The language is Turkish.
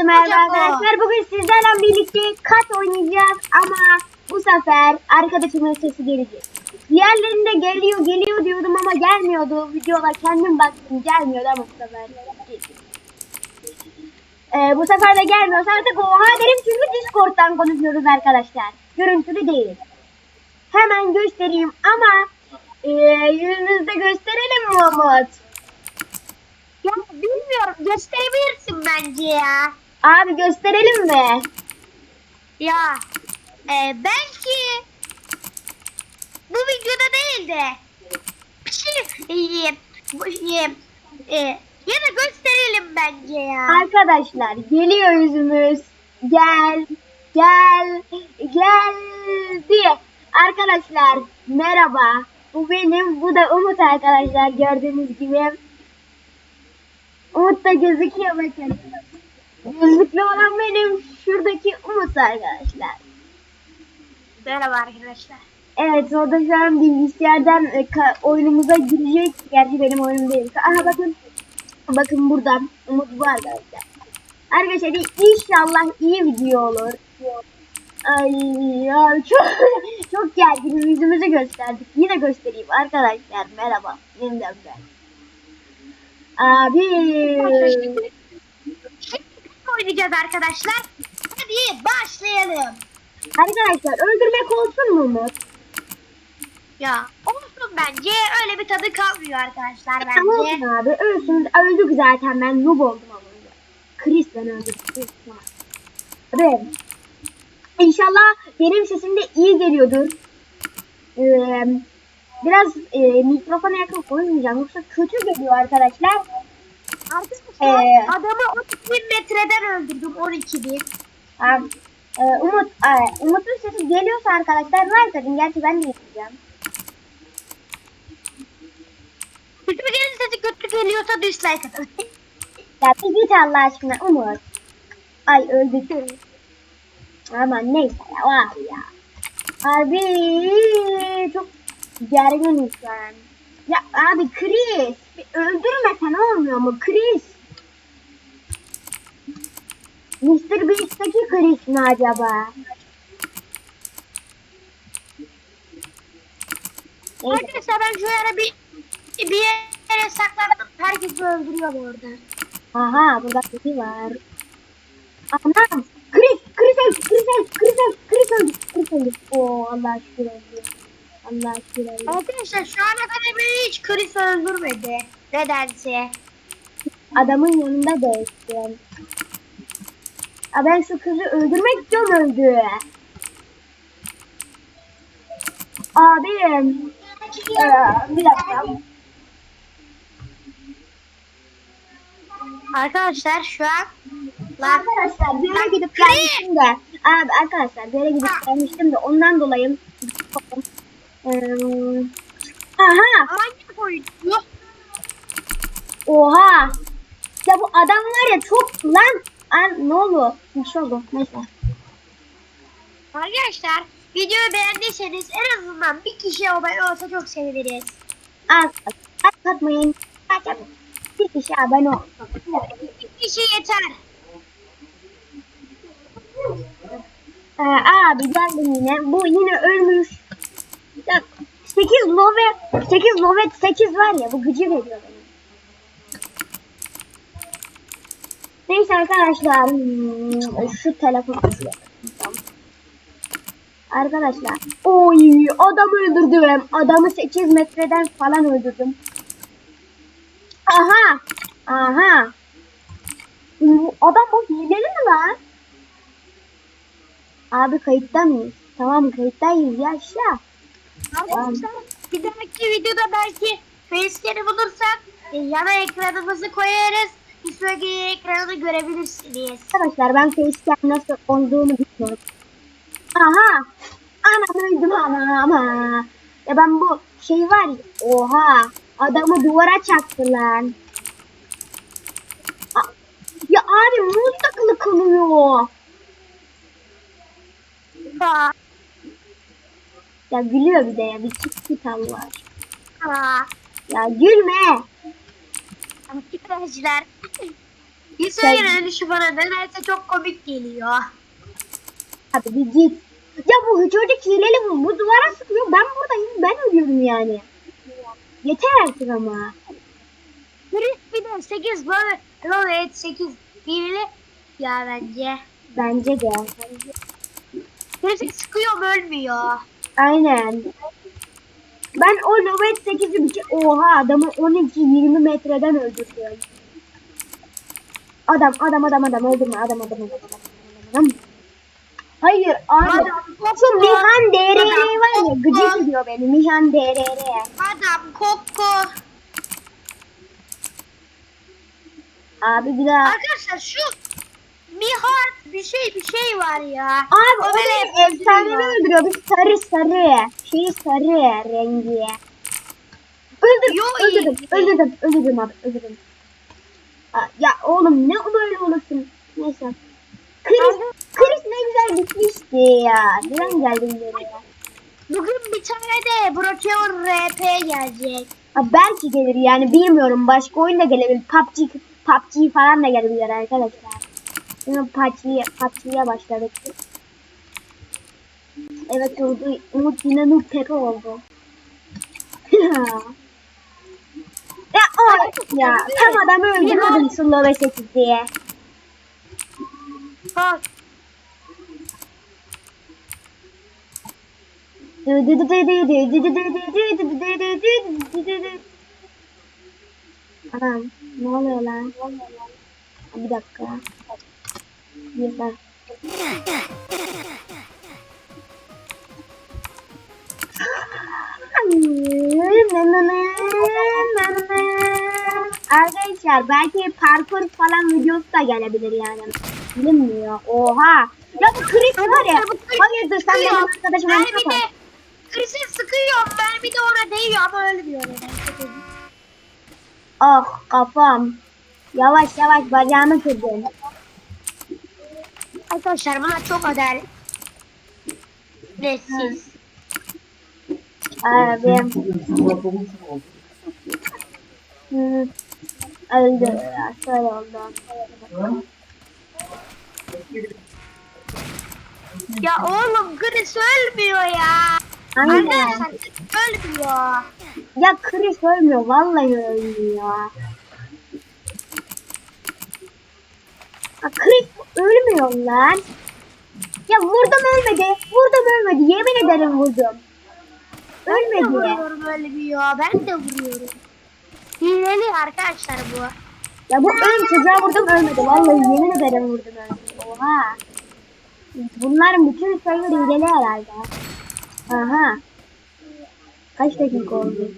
Herkese merhaba arkadaşlar. Bugün sizlerle birlikte kat oynayacağız ama bu sefer arkadaşımın sesi gelecek. Diğerlerinde geliyor geliyor diyordum ama gelmiyordu. Videolar kendim baktım gelmiyordu ama bu sefer. Ee, bu sefer de gelmiyorsa artık oha derim çünkü Discord'dan konuşuyoruz arkadaşlar. Görüntülü değil. Hemen göstereyim ama e, yüzünüzde gösterelim mi Umut? Ya bilmiyorum gösterebilirsin bence ya. Abi gösterelim mi? Ya e, belki bu videoda değil de bir şey e, e, e, ya da gösterelim bence ya. Arkadaşlar geliyor yüzümüz. Gel, gel, geldi. Arkadaşlar merhaba. Bu benim, bu da Umut arkadaşlar gördüğünüz gibi. Umut da gözüküyor bakın. Gözlüklü olan benim. Şuradaki Umut arkadaşlar. Merhaba arkadaşlar. Evet o da şu an bilgisayardan e, oyunumuza girecek. Gerçi benim oyunum değil. Aha bakın. Bakın burada Umut bu arkadaşlar. Arkadaşlar inşallah iyi video olur. Ay ya çok çok gerginim yüzümüzü gösterdik. Yine göstereyim arkadaşlar merhaba. Yeniden ben. Abi oynayacağız arkadaşlar. Hadi başlayalım. arkadaşlar öldürmek olsun mu Umut? Ya olsun bence öyle bir tadı kalmıyor arkadaşlar Tamam bence. olsun abi ölsün. Öldük zaten ben noob oldum ama. Chris ben öldürdüm. Abi İnşallah benim sesim de iyi geliyordur. Ee, biraz e, mikrofona yakın koymayacağım yoksa kötü geliyor arkadaşlar. Arkadaşlar Ee, adamı 12 bin metreden öldürdüm 12 bin. Abi, e, Umut, e, Umut'un sesi geliyorsa arkadaşlar like atın. Gerçi ben de yapacağım. Kötü gelirse kötü geliyorsa dislike atın. Ya bir git Allah aşkına Umut. Ay öldük. Aman neyse ya var ya. Abi çok gerginim şu an. Ya abi Chris öldürmesen olmuyor mu Chris? Mr. Beast'teki Chris mi acaba? Arkadaşlar ben şu ara bir bir yere sakladım. Herkesi öldürüyor orada. Aha burada biri var. Anam. Chris, Chris öldü, Chris öldü, Chris öldü, Chris öldü, Chris öldü. Oo Allah şükür öldü. Allah şükür öldü. Arkadaşlar şu ana kadar beni hiç Chris öldürmedi. Nedense. Adamın yanında değiştim. Aa, ben şu kızı öldürmek istiyorum öldü. Abim. Ee, bir dakika. Arkadaşlar şu an Arkadaşlar bir yere gidip gelmiştim de. Abi arkadaşlar bir yere gidip gelmiştim de ondan dolayı. Ee, aha. hangi? Oha. Ya bu adam var ya çok lan. An ne oldu? Bir şey oldu. Neyse. Arkadaşlar videoyu beğendiyseniz en azından bir kişi abone olsa çok seviniriz. Az az atmayın. Kaç bir kişi abone olsun. Bir kişi yeter. Ee, abi geldim yine. Bu yine ölmüş. Ya, 8 love 8 love 8 var ya bu gücü veriyor bana. Neyse arkadaşlar hmm, şu telefonu Tamam. Arkadaşlar oy adam öldürdüm. Adamı 8 metreden falan öldürdüm. Aha. Aha. Adam bu hileli mi lan? Abi kayıtta mıyız? Tamam kayıttayız ya aşağı. Arkadaşlar bir dahaki videoda belki facecam'i bulursak e, yana ekranımızı koyarız. Bir sonraki ekranı görebilirsiniz. Arkadaşlar ben facecam nasıl olduğunu bilmiyorum. Aha. Anam öldüm ama ama. Ya ben bu şey var ya. Oha. Adamı duvara çaktı lan. Ya abi muz takılı kalıyor. Ha, Ya gülüyor bir de ya. Bir çık git Allah. ha. Ya gülme. Arkadaşlar Hüseyin'in şu bana nedense çok komik geliyor. Hadi bir git. Ya bu çocuk hileli bu. Bu duvara sıkıyor. Ben buradayım. Ben ölüyorum yani. Yeter artık ama. Chris bir de 8 böyle Rovet 8 birli ya bence. Bence de. Chris sıkıyorum ölmüyor. Aynen. Ben o Lovet 8'i bir. Oha adamı 12-20 metreden öldürdüm. Adam adam adam adam öldürme adam adam adam adam adam. Hayır abi. Adam Şu Mihan DRR var ya kokko. gıcık ediyor beni Mihan DRR. Adam Koko. Abi bir daha. Arkadaşlar şu Mihart bir şey bir şey var ya. Abi o beni öldürüyor. öldürüyor. Bir sarı sarı. Şeyi sarı rengi. Öldür, Yo, öldürdüm, iyi. öldürdüm, öldürdüm abi, öldürdüm. Aa, Ya oğlum ne böyle olursun? Neyse. Chris, Chris ne güzel gitmişti ya. Neden geldin buraya? Bugün bir tane de Brokeon RP gelecek. Ha, belki gelir yani bilmiyorum. Başka oyun da gelebilir. PUBG, PUBG falan da gelebilir arkadaşlar. Şimdi PUBG'ye, PUBG'ye başladık. Evet oldu. Umut yine noob tepe oldu. ya o ya tam adamı öldürmedim Sulu ve 8 diye. Ha, Anam ne oluyor lan? Bir dakika. Bak. Arkadaşlar belki parkur falan videosu da gelebilir yani. Bilinmiyor. Oha. Ya bu Chris var ya. Hayırdır sen benim arkadaşıma Ben bir de Chris'e sıkıyorum. Ben bir de ona değiyor ama ölmüyor. Oh kafam. Yavaş yavaş bacağımı kırdın. Arkadaşlar bunlar çok adalet. Netsiz. Abim. Öldü. Şöyle oldu. Ya oğlum Chris ölmüyor ya. Aynen. Arkadaşlar ölmüyor. Ya Chris ölmüyor. Vallahi ölmüyor. Ya Chris ölmüyor lan. Ya vurdum ölmedi. Vurdum ölmedi. Yemin ederim vurdum. Ben de Ölmedi. vuruyorum ölmüyor. Ben de vuruyorum. Hileli arkadaşlar bu. Ya bu ön çocuğa vurdum ölmedi. Vallahi yemin ederim vurdum ölmedi. Oha. Bunların bütün server hileli herhalde. Aha. Kaç dakika oldu?